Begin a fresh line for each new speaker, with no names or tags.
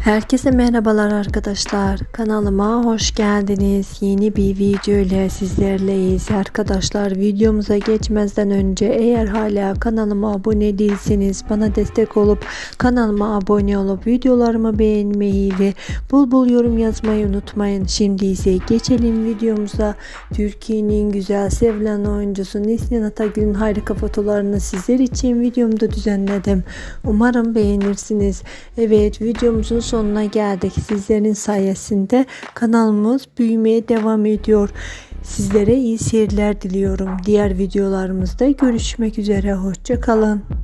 Herkese merhabalar arkadaşlar. Kanalıma hoş geldiniz. Yeni bir video ile sizlerleyiz. Arkadaşlar videomuza geçmezden önce eğer hala kanalıma abone değilseniz bana destek olup kanalıma abone olup videolarımı beğenmeyi ve bul bul yorum yazmayı unutmayın. Şimdi ise geçelim videomuza. Türkiye'nin güzel sevilen oyuncusu Neslihan Atagül'ün harika fotolarını sizler için videomda düzenledim. Umarım beğenirsiniz. Evet videomuzun sonuna geldik. Sizlerin sayesinde kanalımız büyümeye devam ediyor. Sizlere iyi seyirler diliyorum. Diğer videolarımızda görüşmek üzere. Hoşçakalın.